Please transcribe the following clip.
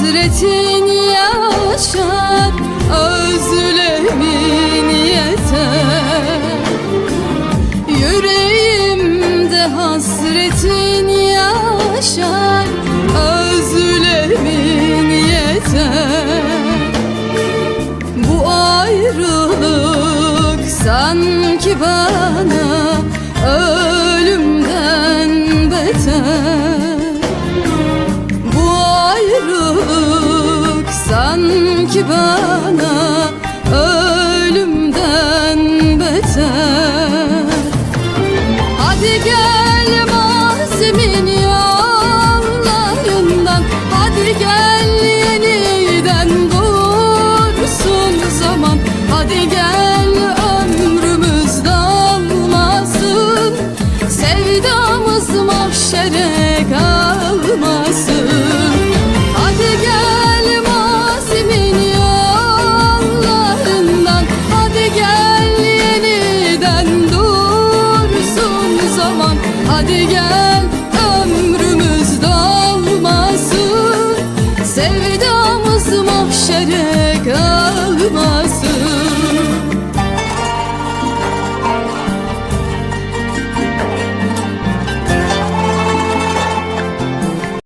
hasretin yaşar Özlemin yeter. Yüreğimde hasretin yaşar Özlemin yeter. Bu ayrılık sanki bana ölümden beter Sanki bana ölümden beter. Hadi gel mazimin yollarından. Hadi gel yeniden dursun zaman. Hadi gel ömrümüz dalmasın. Sevdamız mahşere kalmasın. Haydi ömrümüz dolmasın Sevdamız mahşere